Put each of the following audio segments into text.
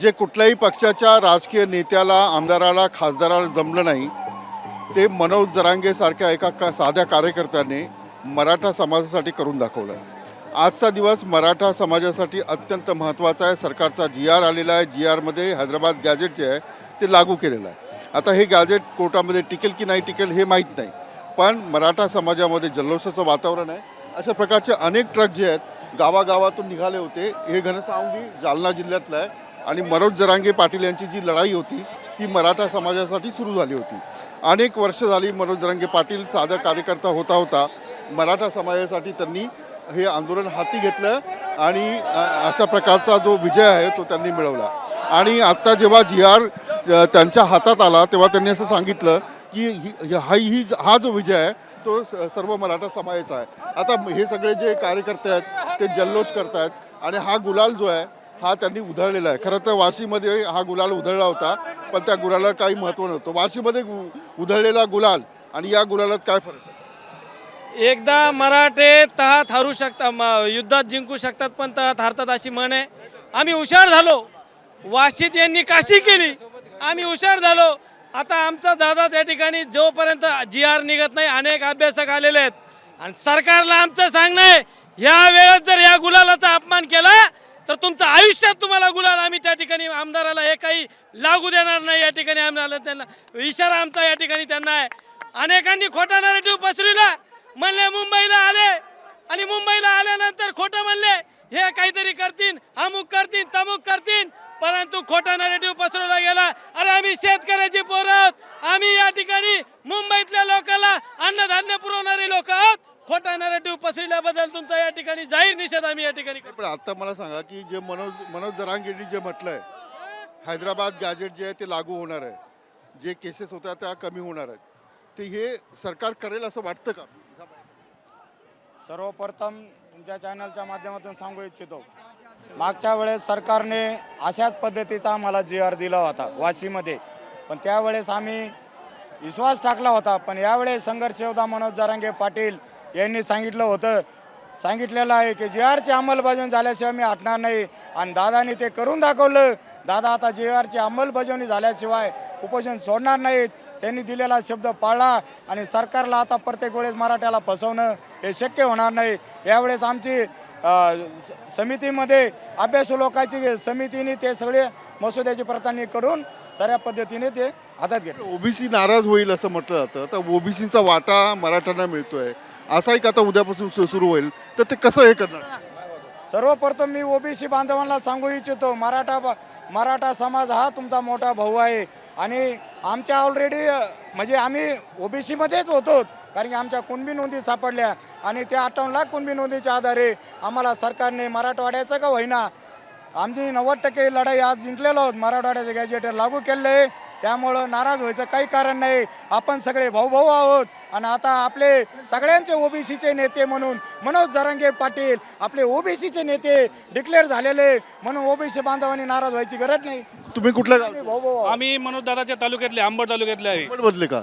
जे कुठल्याही पक्षाच्या राजकीय नेत्याला आमदाराला खासदाराला जमलं नाही ते मनोज जरांगेसारख्या एका का साध्या कार्यकर्त्याने मराठा समाजासाठी करून दाखवलं. आजचा दिवस मराठा समाजासाठी अत्यंत महत्त्वाचा आहे. सरकारचा जी आर आलेला आहे. जी आरमध्ये हैदराबाद गॅजेट जे आहे ते लागू केलेलं आहे. आता हे गॅजेट कोर्टामध्ये टिकेल की नाही टिकेल हे माहीत नाही. पण मराठा समाजामध्ये जल्लोषाचं वातावरण आहे. अशा प्रकारचे अनेक ट्रक जे आहेत गावागावातून निघाले होते. हे घनसावंगी जालना जिल्ह्यातलं आहे. आणि मनोज जरांगे पाटील यांची जी लढाई होती ती मराठा समाजासाठी सुरू झाली होती. अनेक वर्ष झाली मनोज जरांगे पाटील साधा कार्यकर्ता होता होता. मराठा समाजासाठी त्यांनी हे आंदोलन हाती घेतलं आणि अशा प्रकारचा जो विजय आहे तो त्यांनी मिळवला. आणि आत्ता जेव्हा जी आर त्यांच्या हातात आला तेव्हा त्यांनी असं सांगितलं की ही हा ही हा जो विजय आहे तो स- सर्व मराठा समाजाचा आहे. आता हे सगळे जे कार्यकर्ते आहेत ते जल्लोष आहेत आणि हा गुलाल जो आहे हा त्यांनी उधळलेला आहे. खरं तर वाशीमध्ये हा गुलाल उधळला होता पण त्या गुलाला काही महत्त्व नव्हतं. वाशीमध्ये उधळलेला गुलाल आणि या गुलालात काय फरक एकदा मराठे तहात हारू शकतात म- युद्धात जिंकू शकतात पण तहात हारतात अशी म्हण आहे. आम्ही हुशार झालो. वाशीत यांनी काशी केली. आम्ही हुशार झालो. आता आमचा दादा त्या ठिकाणी जोपर्यंत जी आर निघत नाही अनेक अभ्यासक आलेले आहेत. आणि सरकारला आमचं सांगणं आहे ह्या वेळेस जर या गुलालाचा अपमान केला तर तुमचं आयुष्यात तुम्हाला गुलाल आम्ही त्या ठिकाणी आमदाराला हे काही लागू देणार नाही या ठिकाणी आमदाराला त्यांना इशारा आमचा या ठिकाणी त्यांना आहे. अनेकांनी खोटा नरेटिव्ह पसरविला म्हणले मुंबईला आले आणि मुंबईला आल्यानंतर खोटं म्हणले हे काहीतरी करतील अमुक करतील तमुक करतील परंतु खोटा नरेटिव्ह पसरवला गेला. अरे आम्ही शेतकऱ्याची पोरं आहोत आम्ही या ठिकाणी मुंबईतल्या लोकांना अन्नधान्य पुरवणारे लोक आहोत. खोटा नरेटिव्ह पसरल्याबद्दल तुमचा या ठिकाणी जाहीर निषेध आम्ही या ठिकाणी करतो. पण आता मला सांगा की जे मनोज मनोज जरांगेंनी जे म्हटलंय हैदराबाद गॅजेट जे आहे ते लागू होणार आहे. जे केसेस होत्या त्या कमी होणार आहेत. ते हे सरकार करेल असं वाटतं का? सर्वप्रथम तुमच्या चॅनलच्या माध्यमातून सांगू इच्छितो. मागच्या वेळेस सरकारने अशाच पद्धतीचा आम्हाला जी आर दिला होता वाशीमध्ये. पण त्यावेळेस आम्ही विश्वास टाकला होता पण यावेळेस संघर्ष योद्धा मनोज जरांगे पाटील यांनी सांगितलं होतं. सांगितलेलं आहे की जी आरची अंमलबजावणी झाल्याशिवाय मी हटणार नाही. आणि दादाने ते करून दाखवलं. दादा आता जी आरची अंमलबजावणी झाल्याशिवाय उपोषण सोडणार नाहीत. त्यांनी दिलेला शब्द पाळला आणि सरकारला आता प्रत्येक वेळेस मराठ्याला फसवणं हे शक्य होणार नाही. यावेळेस आमची समितीमध्ये अभ्यासू लोकांची समितीने ते सगळे मसुद्याची प्रतांनी करून साऱ्या पद्धतीने ते हातात घेतले. ओबीसी नाराज होईल असं म्हटलं जातं. तर ओबीसीचा वाटा मराठ्यांना मिळतोय. असा एक आता उद्यापासून सुरू होईल. तर ते कसं हे करणार? सर्वप्रथम मी ओबीसी बांधवांना सांगू इच्छितो मराठा मराठा समाज हा तुमचा मोठा भाऊ आहे. आणि आमच्या ऑलरेडी म्हणजे आम्ही ओबीसीमध्येच होतो कारण की आमच्या कुणबी नोंदी सापडल्या आणि त्या अठ्ठावन्न लाख कुणबी नोंदीच्या आधारे आम्हाला सरकारने मराठवाड्याचं का होईना आमची नव्वद टक्के लढाई आज जिंकलेलो आहोत. मराठवाड्याचे गॅजेट लागू केलेलं आहे त्यामुळं नाराज व्हायचं काही कारण नाही. आपण सगळे भाऊभाऊ आहोत आणि आता आपले सगळ्यांचे ओबीसीचे नेते म्हणून मनोज जरांगे पाटील आपले ओबीसीचे नेते डिक्लेअर झालेले म्हणून ओबीसी बांधवांनी नाराज व्हायची गरज नाही. तुम्ही कुठल्या. आम्ही मनोज दादाच्या तालुक्यातले आंबड तालुक्यातले आहे. पण बदले का?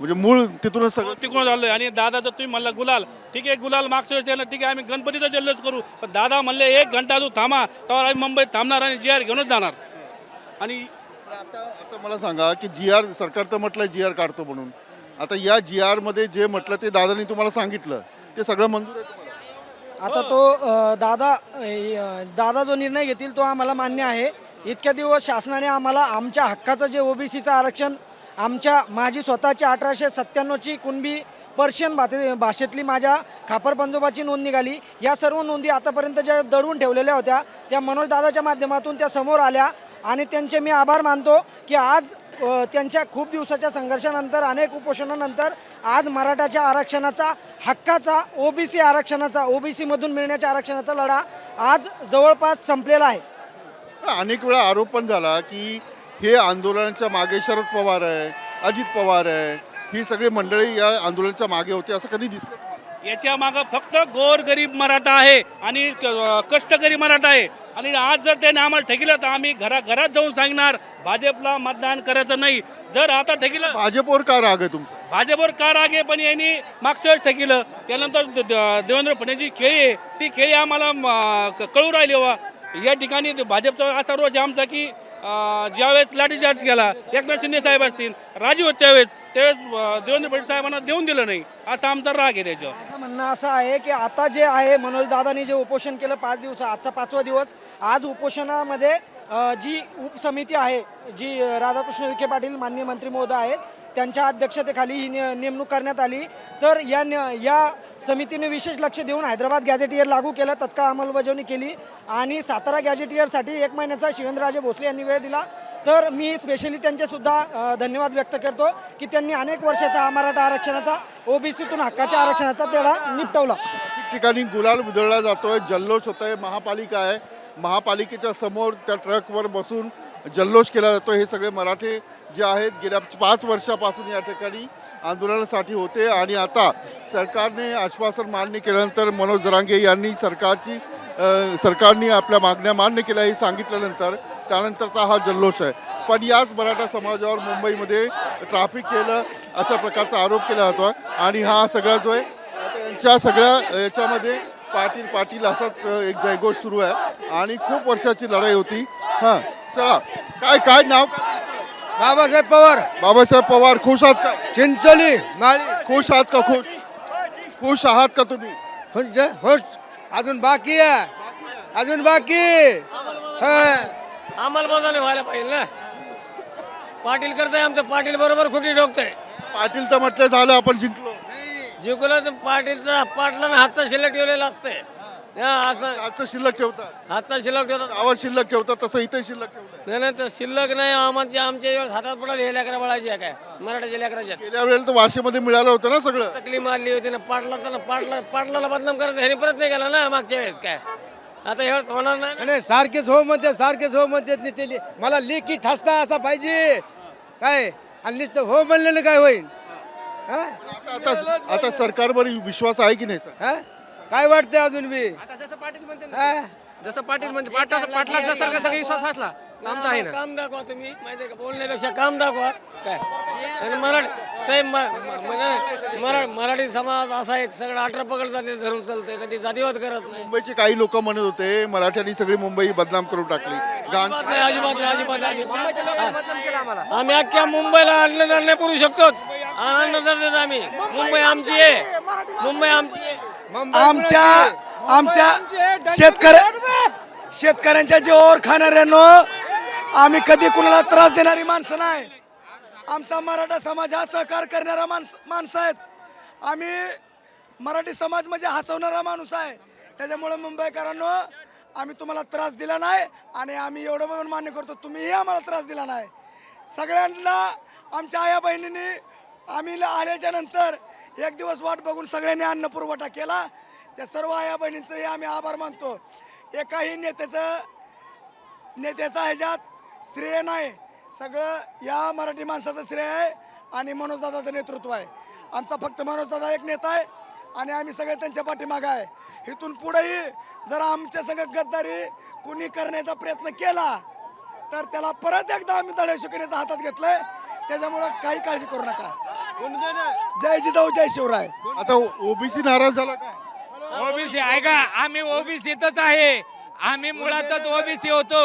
म्हणजे मूळ तिथूनच सगळं तिकडून झालोय आणि दादा जर तुम्ही म्हणला गुलाल ठीक आहे गुलाल मागच्या वेळेस त्याला ठीक आहे आम्ही गणपतीचा जल्लोष करू. पण दादा म्हणले एक घंटा तू थांबा तेव्हा आम्ही मुंबईत थांबणार आणि जी आर घेऊनच जाणार. आणि आता आता मला सांगा की जी आर सरकार तर म्हटलं जी आर काढतो म्हणून. आता या जी आरमध्ये जे म्हटलं ते दादानी तुम्हाला सांगितलं. ते सगळं मंजूर आहे तुम्हाला? आता तो अ, दादा अ, दादा जो निर्णय घेतील तो आम्हाला मान्य आहे. इतक्या दिवस शासनाने आम्हाला आमच्या हक्काचं जे ओबीसीचं आरक्षण आमच्या माझी स्वतःची अठराशे सत्त्याण्णवची कुणबी पर्शियन भाते भाषेतली माझ्या खापर पंजोबाची नोंद निघाली. या सर्व नोंदी आतापर्यंत ज्या दडवून ठेवलेल्या होत्या त्या मनोजदादाच्या माध्यमातून त्या समोर आल्या आणि त्यांचे मी आभार मानतो की आज त्यांच्या खूप दिवसाच्या संघर्षानंतर अनेक उपोषणानंतर आज मराठाच्या आरक्षणाचा हक्काचा ओबीसी आरक्षणाचा ओबीसीमधून मिळण्याच्या आरक्षणाचा लढा आज जवळपास संपलेला आहे. अनेक वेळा आरोप पण झाला की हे आंदोलनाच्या मागे शरद पवार आहे अजित पवार आहे ही सगळी मंडळी या आंदोलनाच्या मागे होते असं कधी दिसलं? याच्या मागं फक्त गोर गरीब मराठा आहे आणि कष्टकरी मराठा आहे. आणि आज जर त्याने आम्हाला ठेकीलं तर आम्ही घरा घरात जाऊन सांगणार भाजपला मतदान करायचं नाही. जर आता ठेकीलं भाजपवर का राग आहे तुमचा? भाजपवर का राग आहे? पण यांनी मागच्या वेळेस ठेकीलं. त्यानंतर देवेंद्र फडणवीसची खेळी आहे. ती खेळी आम्हाला कळू राहिली वा या ठिकाणी भाजपचा असा रोष आमचा की ज्यावेळेस लाठीचार्ज केला एकनाथ शिंदे साहेब असतील राजीव त्यावेळेस तेच देवेंद्र फडणवीस साहेबांना देऊन दिलं नाही. असा आमचा राग आहे त्याच्यावर. माझं म्हणणं असं आहे की आता जे आहे मनोज दादानी जे उपोषण केलं पाच दिवस आजचा पाचवा दिवस आज उपोषणामध्ये अ, जी उपसमिती आहे जी अ, राधाकृष्ण विखे पाटील माननीय मंत्री महोदय आहेत त्यांच्या अध्यक्षतेखाली ही ने- नेमणूक करण्यात आली. तर या न- या समितीने विशेष लक्ष देऊन हैदराबाद गॅझेटियर लागू केलं तत्काळ अंमलबजावणी केली आणि सातारा गॅझेटियरसाठी एक महिन्याचा शिवेंद्रराजे भोसले यांनी वेळ दिला. तर मी स्पेशली त्यांचेसुद्धा अ, धन्यवाद व्यक्त करतो की त्यांनी अनेक वर्षाचा हा मराठा आरक्षणाचा ओबीसीतून हक्काच्या आरक्षणाचा तेढा निपटवला. ठिकठिकाणी गुलाल उधळला जातोय जल्लोष होत आहे महापालिका आहे. महापालिकेच्या समोर त्या ट्रकवर बसून जल्लोष केला जातो हे सगळे मराठे जे आहेत गेल्या पाच वर्षापासून या ठिकाणी आंदोलनासाठी होते. आणि आता सरकारने आश्वासन मान्य केल्यानंतर मनोज जरांगे यांनी सरकारची सरकारने आपल्या मागण्या मान्य केल्या हे सांगितल्यानंतर त्यानंतरचा हा जल्लोष आहे. पण याच मराठा समाजावर मुंबईमध्ये ट्रॅफिक केलं अशा प्रकारचा आरोप केला जातो. आणि हा सगळा जो आहे त्यांच्या सगळ्या याच्यामध्ये पाटील पाटील असाच एक जयघोष सुरू आहे. आणि खूप वर्षाची लढाई होती. हां चला. काय काय नाव? बाबासाहेब पवार. बाबासाहेब पवार खुश आहात का? चिंचोली माळी. खुश आहात का खुश? खुश आहात का तुम्ही? खुश खुश. अजून बाकी आहे. अजून बाकी. हा. अंमलबजावणी व्हायला पाहिजे ना. पाटील करताय आमचं पाटील बरोबर खुटी ठोकतंय. पाटील तर म्हटलं झालं आपण जिंकलो. जिंकलं तर पाटीलचा पाटलानं हातचा शिल्लक ठेवलेला असतंय. हा, असं. आजचं शिल्लक ठेवतात. हातचा शिल्लक ठेवतात. गावात शिल्लक ठेवतात तसं इथे शिल्लक ठेवतात नाही नाही तर शिल्लक नाही आम्हाला आमच्या वेळेस हातात पडाल हे लेकरा बळायची काय? मराठ्याच्या लेकराच्या. गेल्या वेळेला तर वाशीमध्ये मिळालं होतं ना सगळं. चकली मारली होती ना पाटलाचा ना पाटला पाटलाला बदनाम करायचं ह्याने परत नाही केला ना मागच्या वेळेस काय? आता ह्यावेळेस होणार नाही ना. आणि सारखेच हो म्हणते सारखेच हो म्हणते निश्चित मला लेखी ठसता असा पाहिजे काय आणि नुसतं हो म्हणलेलं काय होईल हा? आता आता आता सरकारवर विश्वास आहे की नाही सर हा? काय वाटतंय अजून बी आता जसं पाटील म्हणते ना, हा? जसं पाटील म्हणते पाटला पाटलाचा सारखा सगळा विश्वास असला आमचा आहे ना. काम दाखवा तुम्ही माहिती का? बोलण्यापेक्षा काम दाखवा. काय? आणि मराठी साहेब म- म- म्हणजे मरा मराठी समाज असा एक सगळं अठरा पकड जाते धरून चालतंय कधी जातीवाद करत नाही. मुंबईचे काही लोक म्हणत होते मराठ्यांनी सगळी मुंबई बदनाम करून टाकली. अजिबात नाही अजिबात नाही अजिबात नाही. मुंबईच्या लोकांनी बदनाम केलं आम्हाला. आम्ही अख्ख्या मुंबईला अन्नदान नाही पुरू शकतो. अन्नदान देतो आम्ही. मुंबई आमची आहे. मुंबई आमची आहे. आमच्या? आमच्या शेतकऱ्या शेतकऱ्यांच्या जीवावर खाणाऱ्यांनो आम्ही कधी कुणाला त्रास देणारी माणसं नाही. आमचा मराठा समाज हा सहकार करणारा माणस माणसं आहेत. आम्ही मराठी समाज म्हणजे हसवणारा माणूस आहे. त्याच्यामुळे मुंबईकरांनो आम्ही तुम्हाला त्रास दिला नाही आणि आम्ही एवढं पण मान्य करतो तुम्हीही आम्हाला त्रास दिला नाही. सगळ्यांना आमच्या आया बहिणींनी आम्ही आल्याच्यानंतर एक दिवस वाट बघून सगळ्यांनी अन्न पुरवठा केला. त्या सर्व आया बहिणींचंही आम्ही आभार मानतो. एकाही नेत्याचं नेत्याचा ह्याच्यात श्रेय नाही. सगळं या मराठी माणसाचं श्रेय आहे आणि मनोजदादाचं नेतृत्व आहे. आमचा फक्त मनोजदादा एक नेता आहे आणि आम्ही सगळे त्यांच्या पाठीमागं आहे. इथून पुढेही जर आमच्या सगळं गद्दारी कुणी करण्याचा प्रयत्न केला तर त्याला परत एकदा आम्ही दळे शिकण्याचा हातात घेतलंय. त्याच्यामुळं काही काळजी करू नका. जय जिजाऊ जय शिवराय. आता ओबीसी नाराज झाला काय? ओबीसी ऐका आम्ही ओबीसीतच आहे. आम्ही मुळातच ओबीसी होतो.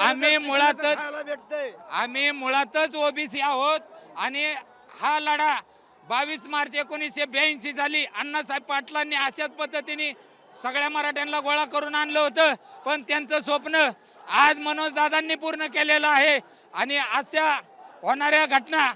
आम्ही मुळातच आम्ही मुळातच ओबीसी आहोत आणि हा लढा बावीस मार्च एकोणीसशे ब्याऐंशी झाली. अण्णासाहेब पाटलांनी अशाच पद्धतीने सगळ्या मराठ्यांना गोळा करून आणलं होतं पण त्यांचं स्वप्न आज मनोज दादांनी पूर्ण केलेलं आहे. आणि अशा होणाऱ्या घटना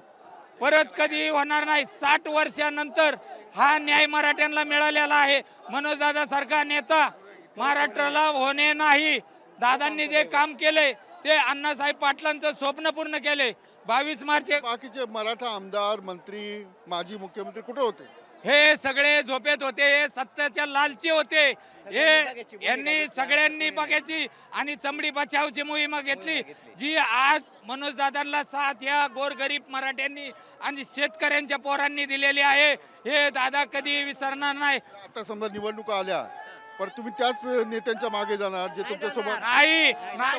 परत कधी होणार नाही. साठ वर्षानंतर हा न्याय मराठ्यांना मिळालेला आहे. मनोजदादा सारखा नेता महाराष्ट्राला होणे नाही. दादांनी जे काम केले ते अण्णासाहेब पाटलांचं स्वप्न पूर्ण केले. बावीस मार्च बाकीचे मराठा आमदार मंत्री माजी मुख्यमंत्री कुठे होते? हे सगळे झोपेत होते हे सत्याच्या लालची होते. हे यांनी सगळ्यांनी बघायची आणि चमडी बचावची मोहीम घेतली जी आज मनोज दादांना साथ या गोरगरीब मराठ्यांनी आणि शेतकऱ्यांच्या पोरांनी दिलेली आहे. हे दादा कधी विसरणार नाही. आता समजा निवडणुका आल्या पण तुम्ही त्याच नेत्यांच्या मागे जाणार जे तुमच्यासोबत नाही.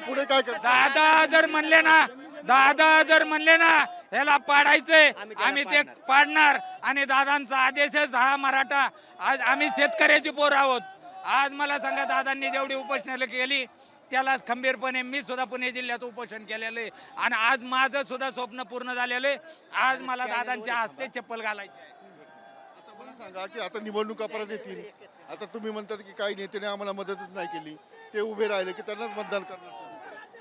पुढे काय? दादा जर म्हणले ना दादा जर म्हणले ना ह्याला पाडायचंय आम्ही ते पाडणार. आणि दादांचा आदेशच हा मराठा आज आम्ही शेतकऱ्याची पोर आहोत. आज मला सांगा दादांनी जेवढी उपोषणाला केली त्यालाच खंबीरपणे मी सुद्धा पुणे जिल्ह्यात उपोषण केलेलं आहे. आणि आज माझं सुद्धा स्वप्न पूर्ण झालेलं आहे. आज मला दादांच्या हस्ते चप्पल घालायची आहे. आता मला सांगा की आता निवडणुका परत येतील. आता तुम्ही म्हणतात की काही नेत्याने आम्हाला मदतच नाही केली. ते उभे राहिले की त्यांनाच मतदान करणार.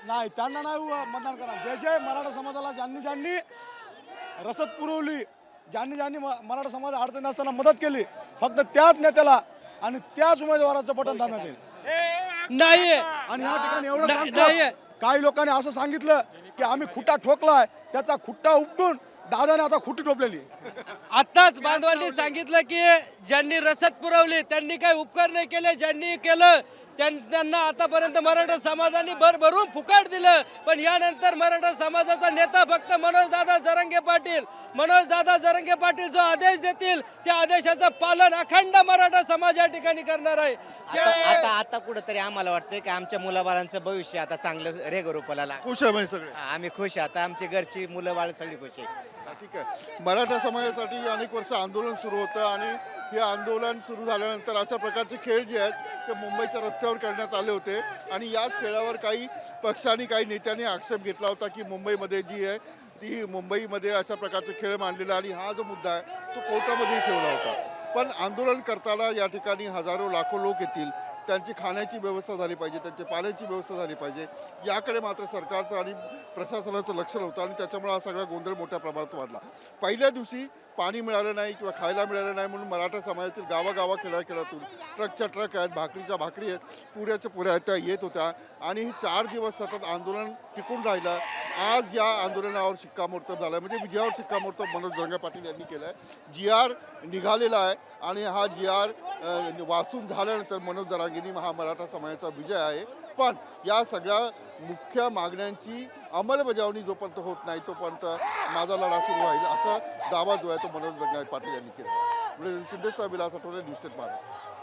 नाही त्यांना नाही उ- मतदान करा जे जे मराठा समाजाला ज्यांनी ज्यांनी रसद पुरवली ज्यांनी ज्यांनी म- मराठा समाज अडचणी असताना मदत केली फक्त त्याच नेत्याला आणि त्याच उमेदवाराचं बटन दाबण्यात येईल. नाही आणि या ठिकाणी एवढं नाही- सांगतो नाहीये. काही लोकांनी असं सांगितलं की आम्ही खुट्टा ठोकलाय त्याचा खुट्टा उपटून दादाने आता खुट्टी टोपलेली. आत्ताच बांधवांनी सांगितलं की ज्यांनी रसद पुरवली त्यांनी काही उपकार नाही केले ज्यांनी केलं त्यां- त्यांना आतापर्यंत मराठा समाजाने भरभरून फुकाट दिलं. पण यानंतर मराठा समाजाचा नेता फक्त मनोज दादा जरंगे पाटील. मनोज दादा जरंगे पाटील जो आदेश देतील त्या आदेशाचं पालन अखंड मराठा समाज या ठिकाणी करणार आहे. आता आता आता कुठंतरी आम्हाला वाटतंय की आमच्या मुलाबाळांचं भविष्य आता चांगलं रेगरूपाला खुश आहे सगळे. आम्ही खुश आहे. आता आमची घरची मुलं बाळ सगळी खुश आहे ठीक आहे. मराठा समाजासाठी अनेक वर्ष आंदोलन सुरू होतं आणि हे आंदोलन सुरू झाल्यानंतर अशा प्रकारचे खेळ जे आहेत ते मुंबईच्या रस्त्यावर करण्यात आले होते. आणि याच खेळावर काही पक्षांनी काही नेत्यांनी आक्षेप घेतला होता की मुंबईमध्ये जी आहे ती मुंबईमध्ये अशा प्रकारचे खेळ मांडलेला आणि हा जो मुद्दा आहे तो कोर्टामध्येही ठेवला होता. पण आंदोलन करताना या ठिकाणी हजारो लाखो लोक येतील. त्यांची खाण्याची व्यवस्था झाली पाहिजे त्यांची पाण्याची व्यवस्था झाली पाहिजे. याकडे मात्र सरकारचं आणि प्रशासनाचं लक्ष नव्हतं आणि त्याच्यामुळे हा सगळा गोंधळ मोठ्या प्रमाणात वाढला. पहिल्या दिवशी पाणी मिळालं नाही किंवा खायला मिळालं नाही म्हणून मराठा समाजातील गावागावा खेळाखेळातून ट्रकच्या ट्रक आहेत भाकरीच्या भाकरी आहेत पुऱ्याच्या पुऱ्या आहेत त्या येत होत्या. आणि ही चार दिवस सतत आंदोलन टिकून राहिलं. आज या आंदोलनावर शिक्कामोर्तब झालं म्हणजे विजयावर शिक्कामोर्तब मनोज जंगा पाटील यांनी केलं आहे जी आर निघालेला आहे आणि हा जी आर वाचून झाल्यानंतर मनोज जरांगेनी हा मराठा समाजाचा विजय आहे. पण या सगळ्या मुख्य मागण्यांची अंमलबजावणी जोपर्यंत होत नाही तोपर्यंत माझा लढा सुरू राहील असा दावा जो आहे तो मनोज जंगे पाटील यांनी केला. म्हणजे शिंदेसह विलास आठवले न्यूज स्टेट महाराष्ट्र.